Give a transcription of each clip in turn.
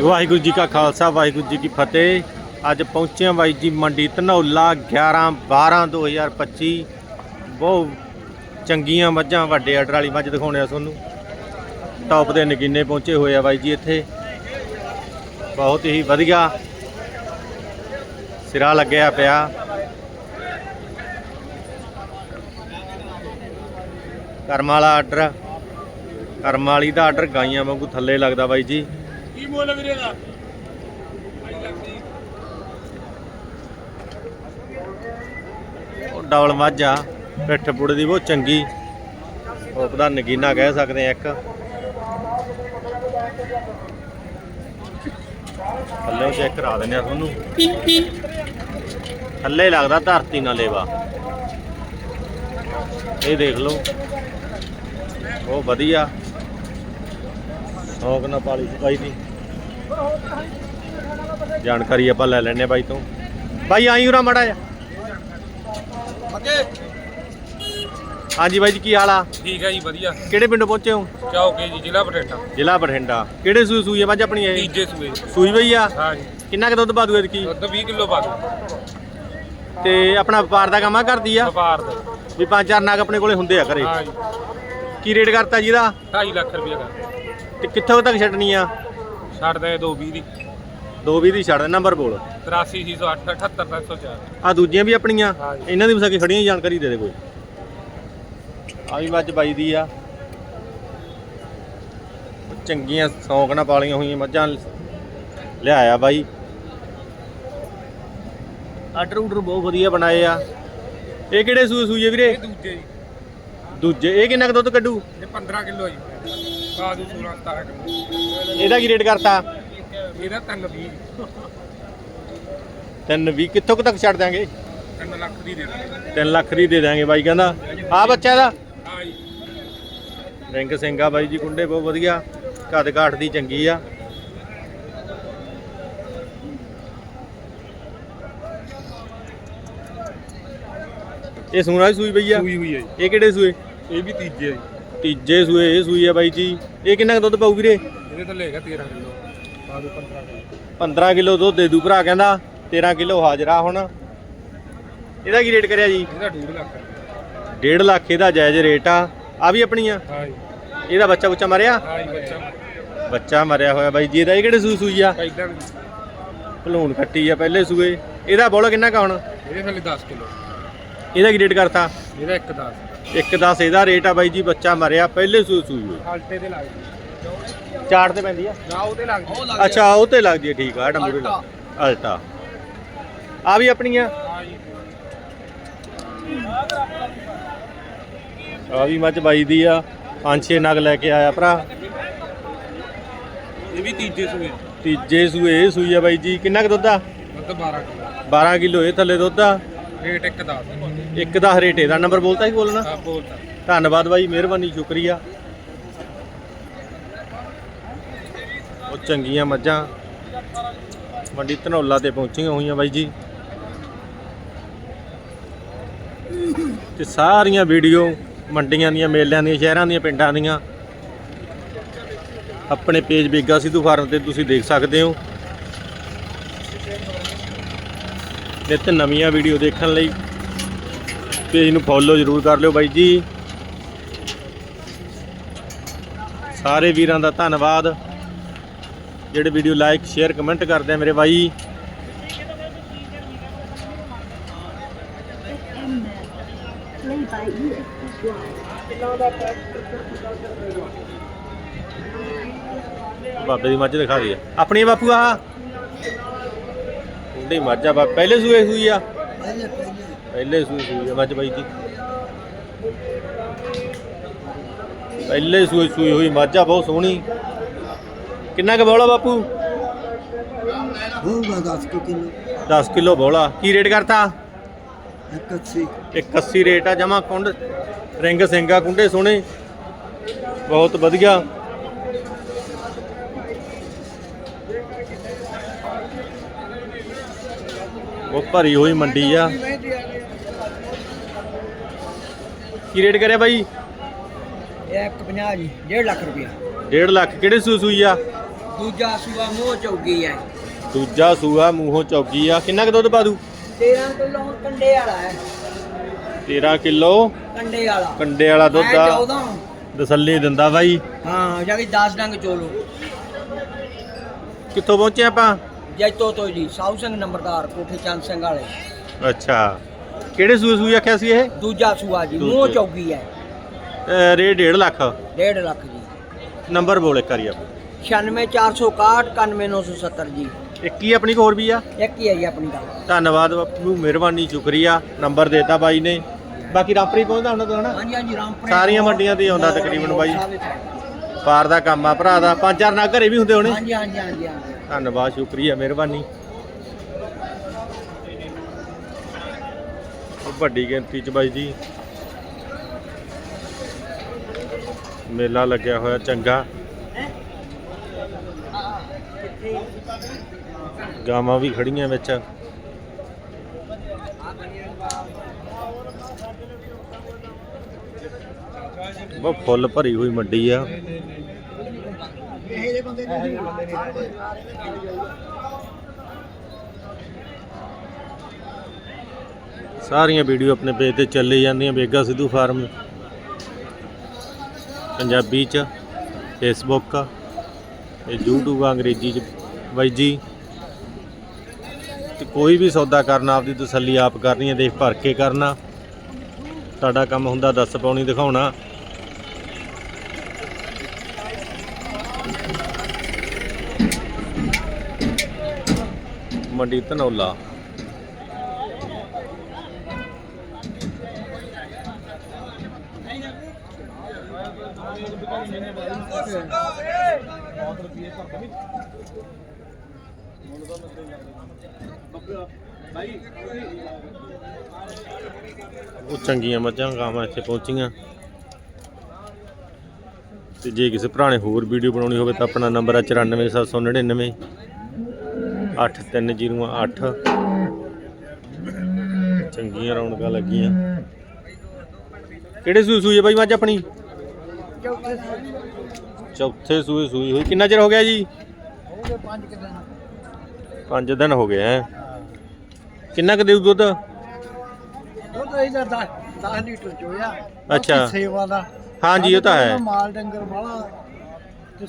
ਵਾਹਿਗੁਰੂ ਜੀ ਕਾ ਖਾਲਸਾ, ਵਾਹਿਗੁਰੂ ਜੀ ਕੀ ਫਤਿਹ। ਅੱਜ ਪਹੁੰਚੇ ਬਾਈ ਜੀ ਮੰਡੀ ਧਨੌਲਾ 11 12 2025 ਬਹੁਤ ਚੰਗੀਆਂ ਮੱਝਾਂ, ਵੱਡੇ ਆਰਡਰ ਵਾਲੀ ਮੱਝ ਦਿਖਾਉਣੇ ਆ ਤੁਹਾਨੂੰ। ਟੌਪ ਦੇ ਨਗੀਨੇ ਪਹੁੰਚੇ ਹੋਏ ਆ ਬਾਈ ਜੀ ਇੱਥੇ। ਬਹੁਤ ਹੀ ਵਧੀਆ ਸਿਰਾ ਲੱਗਿਆ ਪਿਆ। ਕਰਮ ਵਾਲਾ ਆਰਡਰ ਕਰਮ ਵਾਲੀ ਦਾ ਆਰਡਰ ਗਾਈਆਂ ਵਾਂਗੂ ਥੱਲੇ ਲੱਗਦਾ ਬਾਈ ਜੀ। ਕੀ ਮੁੱਲ ਡਬਲ ਮੱਝ ਪਿੱਠ ਪੁੜੇ ਦੀ ਬਹੁਤ ਚੰਗੀ। ਉਹਦਾ ਨਗੀਨਾ ਕਹਿ ਸਕਦੇ ਆ ਇੱਕ। ਥੱਲੇ ਚੈੱਕ ਕਰਾ ਦਿੰਦੇ ਆ ਤੁਹਾਨੂੰ। ਥੱਲੇ ਲੱਗਦਾ ਧਰਤੀ ਨਾਲ ਲੇਵਾ। ਇਹ ਦੇਖ ਲਓ। ਉਹ ਵਧੀਆ। ਸ਼ੌਕ ਨਾਲ ਪਾਲੀ ਬਾਈ ਦੀ। ਜਾਣਕਾਰੀ ਆਪਾਂ ਲੈ ਲੈਣੇ ਬਾਈ ਤੋਂ। ਬਾਈ ਆਈ ਉਰਾ ਮੜਾ ਜਾ ਅੱਗੇ ਹਾਂਜੀ ਬਾਈ ਜੀ ਕੀ ਹਾਲ ਆ? ਠੀਕ ਹੈ ਜੀ ਵਧੀਆ। ਕਿਹੜੇ ਪਿੰਡੋਂ ਪਹੁੰਚੇ ਹੋ? ਚੌਕੇ ਜੀ ਜ਼ਿਲ੍ਹਾ ਬਠਿੰਡਾ। ਜ਼ਿਲ੍ਹਾ ਬਠਿੰਡਾ। ਕਿਹੜੇ ਸੂਈ ਸੂਈ ਆ ਮੱਝ ਆਪਣੀ ਇਹ? ਤੀਜੇ ਸੂਏ। ਸੂਈ ਬਈ ਆ? ਹਾਂ ਜੀ। ਕਿੰਨਾ ਕੁ ਦੁੱਧ ਪਾ ਦੂ ਇਹਦੀ ਦੁੱਧ 20 ਕਿਲੋ ਪਾ ਦੋ ਤੇ ਆਪਣਾ ਵਪਾਰ ਦਾ ਕੰਮ ਕਰਦੀ ਆ? ਵਪਾਰ ਦਾ। ਵੀ ਪੰਜ ਚਾਰ ਨਾਗ ਆਪਣੇ ਕੋਲੇ ਹੁੰਦੇ ਆ ਘਰੇ। ਹਾਂ ਜੀ। ਕੀ ਰੇਟ ਕਰਤਾ ਜੀ ਇਹਦਾ? 2.5 ਲੱਖ ਰੁਪਏ ਦਾ। ਤੇ ਕਿੱਥੋਂ ਤੱਕ ਛੱਡਣੀ ਆ? ਛੱਡ ਦੇ 220 ਦੀ। 220 ਦੀ ਛੱਡ ਦੇ ਨੰਬਰ ਬੋਲ। 83608 78304 ਆ ਦੂਜੀਆਂ ਵੀ ਆਪਣੀਆਂ। ਇਹਨਾਂ ਦੀ ਵੀ ਸਕੇ ਖੜੀਆਂ ਜਾਣਕਾਰੀ ਦੇ ਦੇ ਕੋਈ। ਆ ਵੀ ਮੱਝ ਬਾਈ ਦੀ ਆ। ਚੰਗੀਆਂ ਸੌਂਕ ਨਾਲ ਪਾਲੀਆਂ ਹੋਈਆਂ ਮੱਝਾਂ ਲਿਆਇਆ ਬਾਈ। ਆਰਡਰ ਉਡਰ ਬਹੁਤ ਵਧੀਆ ਬਣਾਏ ਆ। ਇਹ ਕਿਹੜੇ ਸੂਏ ਸੂਏ ਵੀਰੇ? ਇਹ ਦੂਜੇ ਜੀ। ਦੂਜੇ। ਇਹ ਕਿੰਨਾ ਕੁ ਦੁੱਧ ਕੱਢੂ? ਇਹ 15 ਕਿਲੋ ਜੀ। ਪਾ ਦੂ 16 17 ਕਿਲੋ ਇਹਦਾ ਕੀ ਰੇਟ ਕਰਤਾ? ਇਹਦਾ 320 ਤਿੰਨ ਵੀ ਕਿੱਥੋਂ ਕੁ ਤੱਕ ਛੱਡ ਦਿਆਂਗੇ? 3 ਲੱਖ ਦੀ ਦੇ ਦਾਂਗੇ। 3 ਲੱਖ ਦੀ ਦੇ ਦਿਆਂਗੇ ਬਾਈ ਕਹਿੰਦਾ। ਆ ਬੱਚਾ ਦਾ ਹਾਂ ਜੀ। ਰਿੰਗ ਸਿੰਘਾ ਬਾਈ ਜੀ ਕੁੰਡੇ ਬਹੁਤ ਵਧੀਆ। ਕੱਦ ਕਾਠ ਦੀ ਚੰਗੀ ਆ। ਇਹ ਸੂਣਾ ਸੂਈ ਬਈ ਆ? ਸੂਈ ਹੋਈ ਹੈ ਜੀ। ਇਹ ਕਿਹੜੇ ਸੂਏ? ਇਹ ਵੀ ਤੀਜੇ ਜੀ। ਤੀਜੇ ਸੂਏ ਇਹ ਸੂਈ ਆ ਬਾਈ ਜੀ। ਇਹ ਕਿੰਨਾ ਕੁ ਦੁੱਧ ਪਾਊ ਵੀਰੇ? ਇਹਦੇ ਤਾਂ ਲੈਗਾ 13 ਕਿਲੋ। ਪਾ ਦੂ 15 ਕਿਲੋ। 15 ਕਿਲੋ ਦੁੱਧ ਦੇ ਦੂ ਭਰਾ ਕਹਿੰਦਾ 13 ਕਿਲੋ ਹਾਜ਼ਰਾ ਹੁਣ। ਇਹਦਾ ਕੀ ਰੇਟ ਕਰਿਆ ਜੀ? ਇਹਦਾ 2 ਲੱਖ। ਰੁਪਏ। 1.5 ਲੱਖ ਇਹਦਾ ਜਾਇਜ਼ ਰੇਟ ਆ। ਆ ਵੀ ਆਪਣੀਆਂ ਹਾਂ ਜੀ। ਇਹਦਾ ਬੱਚਾ ਬੁੱਚਾ ਮਰਿਆ? ਹਾਂ ਜੀ ਬੱਚਾ ਬੱਚਾ ਮਰਿਆ ਹੋਇਆ ਬਾਈ ਜੀ ਇਹਦਾ ਇਹ ਕਿਹੜੇ ਸੂਈ ਸੂਈ ਆ? ਪਹਿਲਾਂ ਭਲੂਣ ਕੱਟੀ ਆ ਪਹਿਲੇ ਸੂਏ। ਇਹਦਾ ਬੋਲ ਕਿੰਨਾ ਕਾ ਹੁਣ? ਇਹਦੇ ਥੱਲੇ 10 ਕਿਲੋ। ਇਹਦਾ ਕੀ ਰੇਟ ਕਰਤਾ? ਇਹਦਾ 1 10 ਇੱਕ 10 ਇਹਦਾ ਰੇਟ ਆ ਬਾਈ ਜੀ ਬੱਚਾ ਮਰਿਆ ਪਹਿਲੇ ਸੂਈ ਸੂਈ ਹੋਈ। ਹਾਲਟੇ ਤੇ ਲੱਗਦੀ ਚਾਰ ਤੇ ਪੈਂਦੀ ਆ? ਨਾ ਉਹਦੇ ਲੱਗਦੀ ਅੱਛਾ ਉਹ ਤੇ ਲੱਗਦੀ ਠੀਕ ਆ ਡੰਬੂਰੇ ਅਲਟਾ ਆ ਵੀ ਆਪਣੀਆਂ? ਹਾਂ ਜੀ। ਆ ਵੀ ਮੱਝ ਬਾਈ ਦੀ ਆ। ਪੰਜ ਛੇ ਨਗ ਲੈ ਕੇ ਆਇਆ ਭਰਾ। ਇਹ ਵੀ ਤੀਜੇ ਸੂਏ ਤੀਜੇ ਸੂਏ ਇਹ ਸੂਈ ਆ ਬਾਈ ਜੀ। ਕਿੰਨਾ ਕੁ ਦੁੱਧ ਆ? ਦੁੱਧ 12 ਕਿਲੋ। 12 ਕਿਲੋ ਇਹ ਥੱਲੇ ਦੁੱਧ ਆ। ਰੇਟ 1 10 ਇੱਕ ਦਾ ਰੇਟ ਇਹਦਾ। ਨੰਬਰ ਬੋਲਤਾ ਹੀ ਬੋਲਣਾ। ਆ ਬੋਲਦਾ ਧੰਨਵਾਦ ਬਾਈ ਮਿਹਰਬਾਨੀ ਸ਼ੁਕਰੀਆ। ਉਹ ਚੰਗੀਆਂ ਮੱਝਾਂ। ਮੰਡੀ ਧਨੌਲਾ ਤੇ ਪਹੁੰਚੀਆਂ ਹੋਈਆਂ ਬਾਈ ਜੀ। ਤੇ ਸਾਰੀਆਂ ਵੀਡੀਓ ਮੰਡੀਆਂ ਦੀਆਂ ਮੇਲਿਆਂ ਦੀਆਂ ਸ਼ਹਿਰਾਂ ਦੀਆਂ ਪਿੰਡਾਂ ਦੀਆਂ। ਆਪਣੇ ਪੇਜ ਬੇਗਾ ਸਿੱਧੂ ਫਾਰਮ ਤੇ ਤੁਸੀਂ ਦੇਖ ਸਕਦੇ ਹੋ। ਨਿੱਤ ਨਵੀਆਂ ਵੀਡੀਓ ਦੇਖਣ ਲਈ ਪੇਜ ਨੂੰ ਫੋਲੋ ਜ਼ਰੂਰ ਕਰ ਲਿਓ ਬਾਈ ਜੀ। ਸਾਰੇ ਵੀਰਾਂ ਦਾ ਧੰਨਵਾਦ। ਜਿਹੜੇ ਵੀਡੀਓ ਲਾਈਕ ਸ਼ੇਅਰ ਕਮੈਂਟ ਕਰਦੇ ਆ ਮੇਰੇ ਬਾਈ। ਬਾਬੇ ਦੀ ਮੱਝ ਦਿਖਾ ਰਹੀ ਆ ਆਪਣੀ ਬਾਪੂ ਆ ਉਹਦੀ ਮੱਝ ਆ ਬਾ ਪਹਿਲੇ ਸੂਏ ਸੂਈ ਆ? ਪਹਿਲੇ ਸੂਏ ਸੂਈ ਆ ਮੱਝ ਬਾਈ ਜੀ। ਪਹਿਲੇ ਸੂਏ ਸੂਈ ਹੋਈ ਮੱਝ ਆ ਬਹੁਤ ਸੋਹਣੀ। ਕਿੰਨਾ ਕੁ ਬੋਲਾ ਬਾਪੂ? ਹੋਊਗਾ 10 ਕੁ ਕਿਲੋ 10 ਕਿਲੋ ਬੋਲਾ। ਕੀ ਰੇਟ ਕਰਤਾ? 81 81 ਰੇਟ ਆ ਜਮਾ ਕੁੰਡ ਰਿੰਗ ਸਿੰਘਾ ਕੁੰਡੇ ਸੋਹਣੇ। ਬਹੁਤ ਵਧੀਆ। ਉਹ ਭਰੀ ਹੋਈ ਮੰਡੀ ਆ। ਕੀ ਰੇਟ ਕਰਿਆ ਬਾਈ? ਇਹ 150 ਜੀ 1.5 ਲੱਖ ਰੁਪਇਆ। 1.5 ਲੱਖ ਕਿਹੜੇ ਸੂਈ ਸੂਈ ਆ? ਦੂਜਾ ਸੂਆ ਮੋਹ ਚੌਗੀ ਹੈ ਦੂਜਾ ਸੂਆ ਮੂੰਹੋਂ ਚੌਗੀ ਆ। ਕਿੰਨਾ ਕੁ ਦੁੱਧ ਪਾ ਦੂ? 13 ਕਿਲੋ ਕੰਡੇ ਵਾਲਾ ਹੈ। 13 ਕਿਲੋ ਕੰਡੇ ਵਾਲਾ। ਕੰਡੇ ਵਾਲਾ ਦੁੱਧ ਆ। 14 ਤਸੱਲੀ ਦਿੰਦਾ ਬਾਈ। ਹਾਂ ਜਾ ਕੇ 10 ਡੰਗ ਚੋਲੋ। ਕਿੱਥੋਂ ਪਹੁੰਚੇ ਆਪਾਂ? ਜੈਤੋ ਤੋਂ ਜੀ ਸਾਊ ਸਿੰਘ ਨੰਬਰਦਾਰ ਕੋਠੇ ਚੰਦ ਸਿੰਘ ਵਾਲੇ। ਅੱਛਾ। ਕਿਹੜੇ ਸੂਏ ਸੂਏ ਆਖਿਆ ਸੀ ਇਹ? ਦੂਜਾ ਸੂਆ ਜੀ ਦੂਜੇ। ਮੋਹ ਚੌਗੀ ਹੈ। ਰੇਟ 1.5 ਲੱਖ। 1.5 ਲੱਖ ਜੀ। ਨੰਬਰ ਬੋਲ ਇੱਕ ਵਾਰੀ ਆਪ। 96461 91970 ਜੀ। ਇੱਕ ਹੀ ਆਪਣੀ ਕੋਲ ਹੋਰ ਵੀ ਆ? ਇੱਕ ਹੀ ਹੈ ਜੀ ਆਪਣੀ ਗੱਲ ਧੰਨਵਾਦ ਬਾਪੂ ਮਿਹਰਬਾਨੀ ਸ਼ੁਕਰੀਆ। ਨੰਬਰ ਦੇਤਾ ਬਾਈ ਨੇ। ਬਾਕੀ ਰਾਪਰੀ ਪਹੁੰਚਦਾ ਉਹਨਾਂ ਤੋਂ ਹਨਾ? ਹਾਂਜੀ ਹਾਂਜੀ ਰਾਮਪੁਰ ਸਾਰੀਆਂ ਮੰਡੀਆਂ ਤੇ ਹੀ ਆਉਂਦਾ ਤਕਰੀਬਨ ਬਾਈ। ਪਾਰ ਦਾ ਕੰਮ ਆ ਭਰਾ ਦਾ। ਪੰਜ ਚਾਰ ਨਾਲ ਘਰੇ ਵੀ ਹੁੰਦੇ ਹੋਣੇ। ਹਾਂਜੀ ਹਾਂਜੀ ਹਾਂਜੀ ਹਾਂਜੀ। ਧੰਨਵਾਦ ਸ਼ੁਕਰੀਆ ਮਿਹਰਬਾਨੀ। ਵੱਡੀ ਗਿਣਤੀ ਚ ਬਾਈ ਜੀ। ਮੇਲਾ ਲੱਗਿਆ ਹੋਇਆ ਚੰਗਾ। ਗਾਵਾਂ ਵੀ ਖੜੀਆਂ ਵਿੱਚ। ਬਹੁਤ ਫੁੱਲ ਭਰੀ ਹੋਈ ਮੰਡੀ ਆ। ਸਾਰੀਆਂ ਵੀਡੀਓ ਆਪਣੇ ਪੇਜ ਤੇ ਚੱਲੀ ਜਾਂਦੀਆਂ, ਬੇਗਾ ਸਿੱਧੂ ਫਾਰਮ। ਪੰਜਾਬੀ ਚ ਫੇਸਬੁੱਕ ਤੇ YouTube ਆ, ਅੰਗਰੇਜ਼ੀ ਚ ਬਾਈ ਜੀ। ਤੇ ਕੋਈ ਵੀ ਸੌਦਾ ਕਰਨਾ, ਆਪਦੀ ਤਸੱਲੀ ਆਪ ਕਰਨੀ ਹੈ ਦੇਖ ਭਰ ਕੇ ਕਰਨਾ। ਸਾਡਾ ਕੰਮ ਹੁੰਦਾ ਦੱਸ ਪਾਉਣੀ ਦਿਖਾਉਣਾ। ਮੰਡੀ ਧਨੌਲਾ। ਉਹ ਚੰਗੀਆਂ ਮੱਝਾਂ ਗਾਵਾਂ ਇੱਥੇ ਪਹੁੰਚੀਆਂ। ਤੇ ਜੇ ਕਿਸੇ ਭਰਾ ਨੇ ਹੋਰ ਵੀਡੀਓ ਬਣਾਉਣੀ ਹੋਵੇ ਤਾਂ ਆਪਣਾ ਨੰਬਰ ਹੈ 94799 8308 ਚੰਗੀਆਂ ਰੌਣਕਾਂ ਲੱਗੀਆਂ। ਕਿਹੜੇ ਸੂਈ ਸੂਈ ਹੈ ਬਾਈ ਮੱਝ ਆਪਣੀ? ਚੌਥੇ ਸੂਈ ਸੂਈ ਹੋਈ। ਕਿੰਨਾ ਚਿਰ ਹੋ ਗਿਆ ਜੀ? ਪੰਜ ਦਿਨ ਹੋ ਗਏ ਹੈ। ਕਿੰਨਾ ਕੁ ਦੇਊ ਦੁੱਧ? ਦੁੱਧ ਇਹਦਾ 10 ਲੀਟਰ ਚੋਇਆ ਅੱਛਾ। ਸੇਵਾ ਦਾ। ਹਾਂਜੀ ਉਹ ਤਾਂ ਹੈ। ਮਾਲ ਡੰਗਰ ਵਾਲਾ।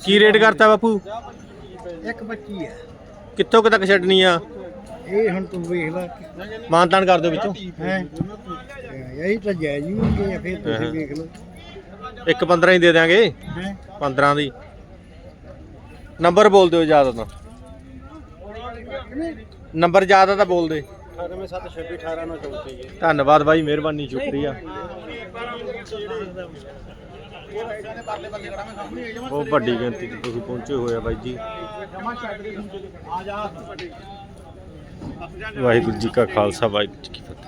ਕੀ ਰੇਟ ਕਰਤਾ ਬਾਪੂ? ਇੱਕ ਬੱਚੀ ਹੈ। ਕਿੱਥੋਂ ਕੁ ਤੱਕ ਛੱਡਣੀ ਆ? ਇਹ ਹੁਣ ਤੂੰ ਵੇਖ ਲੈ ਮਾਨਤਾਨ ਕਰ ਦਿਓ ਵਿੱਚੋਂ। ਹੈ? ਇਹੀ ਤਾਂ ਜਾਇਜ਼ ਹੀ ਹੁੰਦੀ ਹੈ ਫਿਰ। ਤੁਸੀਂ ਵੇਖ ਲਓ। ਇੱਕ 15 ਹੀ ਦੇ ਦਿਆਂਗੇ। ਹੈ? 15 ਦੀ। ਨੰਬਰ ਬੋਲ ਦਿਓ ਜ਼ਿਆਦਾ ਤਾਂ ਨੰਬਰ ਜ਼ਿਆਦਾ ਤਾਂ ਬੋਲ ਦੇ। 9726 ਧੰਨਵਾਦ ਬਾਈ ਮਿਹਰਬਾਨੀ ਸ਼ੁਕਰੀਆ। ਬਹੁਤ ਵੱਡੀ ਗਿਣਤੀ 'ਚ ਤੁਸੀਂ ਪਹੁੰਚੇ ਹੋਏ ਆ ਬਾਈ ਜੀ। ਵਾਹਿਗੁਰੂ ਜੀ ਕਾ ਖਾਲਸਾ, ਵਾਹਿਗੁਰੂ ਜੀ ਕੀ ਫਤਿਹ।